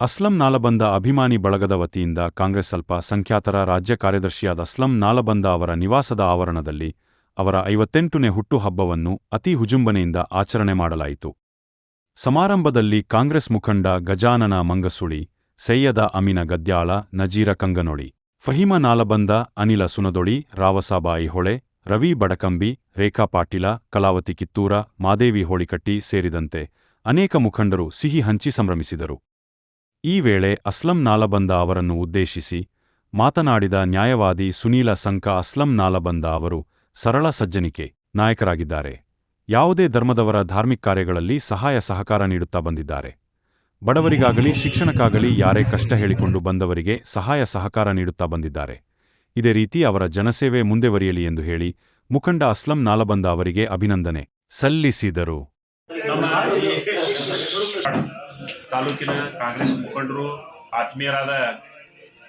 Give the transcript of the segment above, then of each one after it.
ಅಸ್ಲಂ ನಾಲಬಂದ ಅಭಿಮಾನಿ ಬಳಗದ ವತಿಯಿಂದ ಕಾಂಗ್ರೆಸ್ ಅಲ್ಪ ಸಂಖ್ಯಾತರ ರಾಜ್ಯ ಕಾರ್ಯದರ್ಶಿಯಾದ ಅಸ್ಲಂ ನಾಲಬಂದ ಅವರ ನಿವಾಸದ ಆವರಣದಲ್ಲಿ ಅವರ ಐವತ್ತೆಂಟನೇ ಹುಟ್ಟುಹಬ್ಬವನ್ನು ಅತಿ ಹುಜುಂಬನೆಯಿಂದ ಆಚರಣೆ ಮಾಡಲಾಯಿತು. ಸಮಾರಂಭದಲ್ಲಿ ಕಾಂಗ್ರೆಸ್ ಮುಖಂಡ ಗಜಾನನ ಮಂಗಸುಳಿ, ಸೈಯದ ಅಮಿನ ಗದ್ಯಾಳ, ನಜೀರ ಕಂಗನೊಳಿ ಫಹಿಮ ನಾಲಬಂದ ಅನಿಲ ಸುನದೊಳಿ, ರಾವಸಾಬಾಯಿ ಹೊಳೆ, ರವಿ ಬಡಕಂಬಿ, ರೇಖಾ ಪಾಟೀಲ, ಕಲಾವತಿ ಕಿತ್ತೂರ, ಮಾದೇವಿ ಹೋಳಿಕಟ್ಟಿ ಸೇರಿದಂತೆ ಅನೇಕ ಮುಖಂಡರು ಸಿಹಿ ಹಂಚಿ ಸಂಭ್ರಮಿಸಿದರು. ಈ ವೇಳೆ ಅಸ್ಲಂ ನಾಲಬಂದ ಅವರನ್ನು ಉದ್ದೇಶಿಸಿ ಮಾತನಾಡಿದ ನ್ಯಾಯವಾದಿ ಸುನೀಲ ಸಂಕ ಅಸ್ಲಂ ನಾಲಬಂದ ಅವರು ಸರಳ ಸಜ್ಜನಿಕೆ ನಾಯಕರಾಗಿದ್ದಾರೆ. ಯಾವುದೇ ಧರ್ಮದವರ ಧಾರ್ಮಿಕ ಕಾರ್ಯಗಳಲ್ಲಿ ಸಹಾಯ ಸಹಕಾರ ನೀಡುತ್ತಾ ಬಂದಿದ್ದಾರೆ. ಬಡವರಿಗಾಗಲಿ, ಶಿಕ್ಷಣಕ್ಕಾಗಲಿ ಯಾರೇ ಕಷ್ಟ ಹೇಳಿಕೊಂಡು ಬಂದವರಿಗೆ ಸಹಾಯ ಸಹಕಾರ ನೀಡುತ್ತಾ ಬಂದಿದ್ದಾರೆ. ಇದೇ ರೀತಿ ಅವರ ಜನಸೇವೆ ಮುಂದೆವರಿಯಲಿ ಎಂದು ಹೇಳಿ ಮುಖಂಡ ಅಸ್ಲಂ ನಾಲಬಂದ ಅವರಿಗೆ ಅಭಿನಂದನೆ ಸಲ್ಲಿಸಿದರು. ತಾಲೂಕಿನ ಕಾಂಗ್ರೆಸ್ ಮುಖಂಡರು, ಆತ್ಮೀಯರಾದ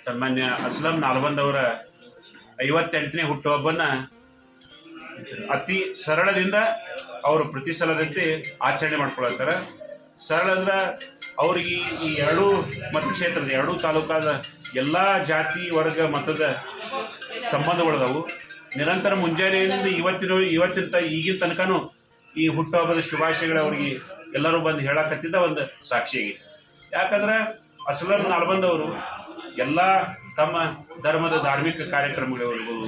ಸನ್ಮಾನ್ಯ ಅಸ್ಲಂ ನಾಲ್ಬಂದ್ ಅವರ ಐವತ್ತೆಂಟನೇ ಹುಟ್ಟುಹಬ್ಬನ ಅತಿ ಸರಳದಿಂದ ಅವರು ಪ್ರತಿ ಸಲದಂತೆ ಆಚರಣೆ ಮಾಡ್ಕೊಳತ್ತಾರೆ. ಸರಳ ಅಂದ್ರೆ ಅವ್ರಿಗೆ ಈ ಎರಡೂ ಮತಕ್ಷೇತ್ರದ, ಎರಡೂ ತಾಲೂಕಾದ ಎಲ್ಲ ಜಾತಿ, ವರ್ಗ, ಮತದ ಸಂಬಂಧಗಳದಾವು. ನಿರಂತರ ಮುಂಜಾನೆಯಿಂದ ಇವತ್ತಿನ ಇವತ್ತಿನ ತ- ಈಗಿನ ತನಕನೂ ಈ ಹುಟ್ಟುಹಬ್ಬದ ಶುಭಾಶಯಗಳು ಅವ್ರಿಗೆ ಎಲ್ಲರೂ ಬಂದು ಹೇಳಕತ್ತಿದ್ದ ಒಂದು ಸಾಕ್ಷಿಯಾಗಿದೆ ಯಾಕಂದ್ರೆ ಅಸಲರ್ ನಾಲ್ಬಂದವರು ಎಲ್ಲ ತಮ್ಮ ಧರ್ಮದ ಧಾರ್ಮಿಕ ಕಾರ್ಯಕ್ರಮಗಳಿರ್ಬೋದು,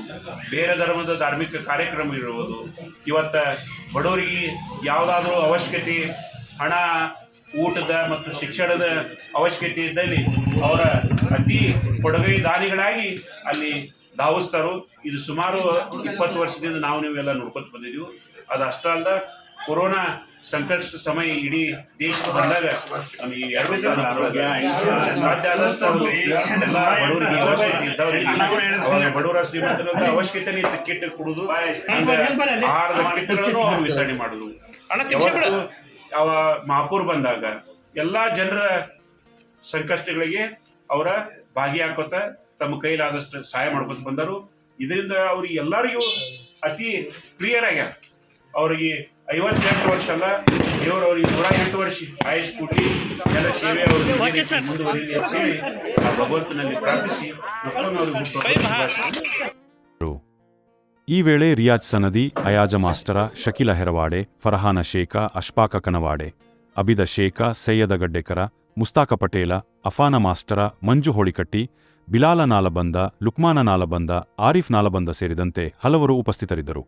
ಬೇರೆ ಧರ್ಮದ ಧಾರ್ಮಿಕ ಕಾರ್ಯಕ್ರಮಗಳಿರ್ಬೋದು ಇವತ್ತು ಬಡವರಿಗೆ ಯಾವುದಾದ್ರೂ ಅವಶ್ಯಕತೆ, ಹಣ ಊಟದ ಮತ್ತು ಶಿಕ್ಷಣದ ಅವಶ್ಯಕತೆ ಇದ್ದಲ್ಲಿ ಅವರ ಅತಿ ಕೊಡುಗೈ ದಾನಿಗಳಾಗಿ ಅಲ್ಲಿ ಧಾವಿಸ್ತಾರೋ ಇದು ಸುಮಾರು ಇಪ್ಪತ್ತು ವರ್ಷದಿಂದ ನಾವು ನೀವೆಲ್ಲ ನೋಡ್ಕೊತ ಬಂದಿದ್ದೀವಿ. ಅದು ಅಷ್ಟೇ ಅಲ್ಲದ ಕೊರೋನಾ ಸಂಕಷ್ಟ ಸಮಯ ಇಡೀ ದೇಶಕ್ಕೆ ಬಂದಾಗ ನಮಗೆ ಎರಡು ಸಾವಿರ ಆರೋಗ್ಯ ಸಾಧ್ಯ ಆದಷ್ಟು ಬಡವರಿಗೆ ಬಡವರ ಶ್ರೀಮಂತರ ಅವಶ್ಯಕತೆ ಕಿಟ್ ಕೊಡುದು ಆಹಾರದ ಕಿಟ್ಗಳನ್ನು ವಿತರಣೆ ಮಾಡುದು ಅವ ಮಹಾಪೂರ್ ಬಂದಾಗ ಎಲ್ಲಾ ಜನರ ಸಂಕಷ್ಟಗಳಿಗೆ ಅವರ ಭಾಗಿಯಾಕೋತ ತಮ್ಮ ಕೈಲಾದಷ್ಟು ಸಹಾಯ ಮಾಡ್ಕೊತ ಬಂದರು. ಇದರಿಂದ ಅವ್ರಿಗೆ ಎಲ್ಲರಿಗೂ ಅತಿ ಕ್ಲಿಯರ್ ಆಗ್ಯಾರ ಅವರಿಗೆ ಐವತ್ತೆಂಟು ವರ್ಷ ಅಲ್ಲ ದೇವರು ಅವ್ರಿಗೆ ನೂರ ಎಂಟು ವರ್ಷ ಆಯುಷ್ ಕೂಟಿ ಎಲ್ಲ ಸೇವೆ ಅವ್ರಿಗೆ ಮುಂದುವರಿಯಲಿ ಅಂತ ಹೇಳಿ ಆ ಭಗವಂತನಲ್ಲಿ ಪ್ರಾರ್ಥಿಸಿ ಮಕ್ಕಳನ್ನು ಅವ್ರಿಗೆ ಈ ವೇಳೆ ರಿಯಾಜ್ ಸನದಿ, ಅಯಾಜ ಮಾಸ್ಟರ, ಶಕಿಲ ಹೆರವಾಡೆ, ಫರಹಾನ ಶೇಖ ಅಶ್ಫಾಕ ಕನವಾಡೆ, ಅಬಿದ ಶೇಖ, ಸೈಯದ ಗಡ್ಡೆಕರ, ಮುಸ್ತಾಕ ಪಟೇಲ, ಅಫಾನ ಮಾಸ್ಟರ, ಮಂಜು ಹೋಳಿಕಟ್ಟಿ, ಬಿಲಾಲ ನಾಲಬಂದ, ಲುಕ್ಮಾನ ನಾಲಬಂದ, ಆರಿಫ್ ನಾಲಬಂದ ಸೇರಿದಂತೆ ಹಲವರು ಉಪಸ್ಥಿತರಿದ್ದರು.